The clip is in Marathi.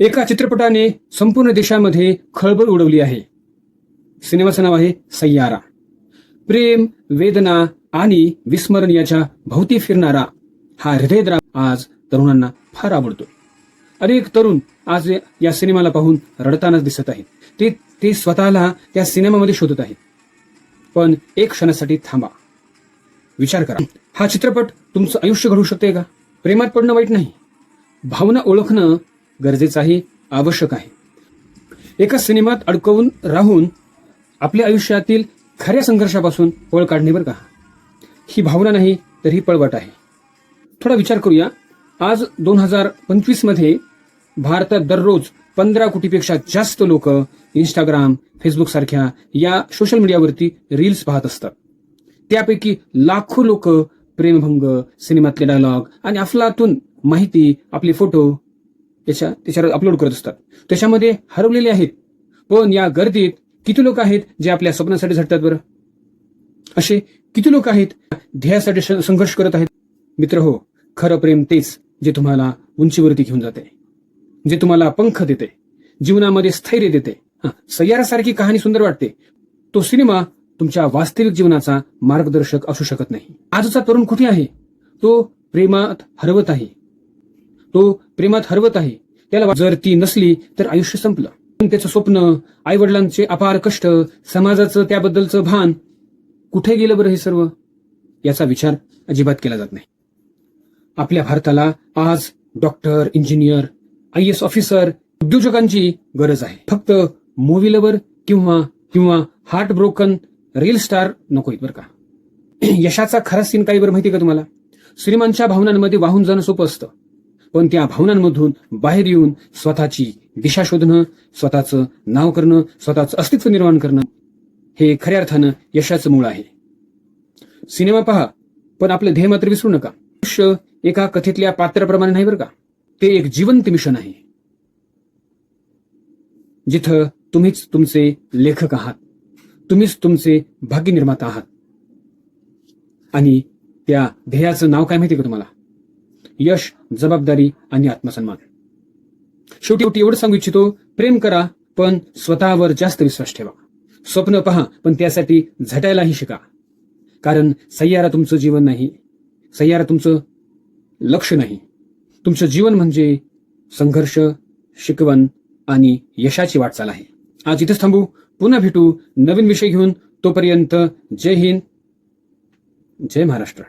एका चित्रपटाने संपूर्ण देशामध्ये खळबळ उडवली आहे. सिनेमाचं नाव आहे सय्यारा. प्रेम वेदना आणि विस्मरण याच्या भोवती फिरणारा हा हृदयद्राम आज तरुणांना फार आवडतो. अनेक तरुण आज या सिनेमाला पाहून रडतानाच दिसत आहेत. ते ते स्वतःला त्या सिनेमामध्ये शोधत आहेत. पण एक क्षणासाठी थांबा. विचार करा. हा चित्रपट तुमचं आयुष्य घडवू शकते का? प्रेमात पडणं वाईट नाही. भावना ओळखणं गरजेचाही आवश्यक आहे. एका सिनेमात अडकवून राहून आपल्या आयुष्यातील खऱ्या संघर्षापासून पळ काढणे बरं का? ही भावना नाही तर ही पळवाट आहे. थोडा विचार करूया. आज दोन हजार पंचवीसमध्ये भारतात दररोज पंधरा कोटीपेक्षा जास्त लोक इंस्टाग्राम फेसबुक सारख्या या सोशल मीडियावरती रील्स पाहत असतात. त्यापैकी लाखो लोक प्रेमभंग सिनेमातले डायलॉग आणि अफलातून माहिती आपले फोटो त्याच्या त्याच्यावर अपलोड करत असतात. त्याच्यामध्ये हरवलेले आहेत. पण या गर्दीत किती लोक आहेत जे आपल्या स्वप्नासाठी झटतात बरं? असे किती लोक आहेत? ध्येयासाठी संघर्ष करत आहेत. मित्र हो खरं प्रेम तेच जे तुम्हाला उंचीवरती घेऊन जाते. जे तुम्हाला पंख देते. जीवनामध्ये स्थैर्य देते. सय्यारासारखी कहाणी सुंदर वाटते. तो सिनेमा तुमच्या वास्तविक जीवनाचा मार्गदर्शक असू शकत नाही. आजचा तरुण कुठे आहे? तो प्रेमात हरवत आहे. तो प्रेमात हरवत आहे. त्याला जर ती नसली तर आयुष्य संपलं. पण त्याचं स्वप्न आई वडिलांचे अपार कष्ट समाजाचं त्याबद्दलचं भान कुठे गेलं बरं हे सर्व? याचा विचार अजिबात केला जात नाही. आपल्या भारताला आज doctor engineer I S officer उद्योजकांची गरज आहे. फक्त मूवी लवर किंवा किंवा हार्ट ब्रोकन रील स्टार नकोय बरं का? यशाचा खरा सीन काही बरं माहिती का तुम्हाला? श्रीमानच्या भावनांमध्ये वाहून जाणं सोपं असतं. पण त्या भावनांमधून बाहेर येऊन स्वतःची दिशा शोधणं स्वतःचं नाव करणं स्वतःचं अस्तित्व निर्माण करणं हे खऱ्या अर्थानं यशाचं मूळ आहे. सिनेमा पहा पण आपलं ध्येय मात्र विसरू नका. आयुष्य एका कथेतल्या पात्राप्रमाणे नाही बरं का? ते एक जिवंत मिशन आहे. जिथं तुम्हीच तुमचे लेखक आहात. तुम्हीच तुमचे भाग्य निर्माता आहात. आणि त्या ध्येयाचं नाव काय माहिती का तुम्हाला? यश जबाबदारी आणि आत्मसन्मान. शेवटी शेवटी एवढं सांगू इच्छितो प्रेम करा पण स्वतःवर जास्त विश्वास ठेवा. स्वप्न पहा पण त्यासाठी झटायलाही शिका. कारण सय्यारा तुमचं जीवन नाही सय्यारा तुमचं लक्ष नाही. तुमचं जीवन म्हणजे संघर्ष शिकवण आणि यशाची वाटचाल आहे. आज इथेच थांबू पुन्हा भेटू नवीन विषय घेऊन. तोपर्यंत जय हिंद जय महाराष्ट्र.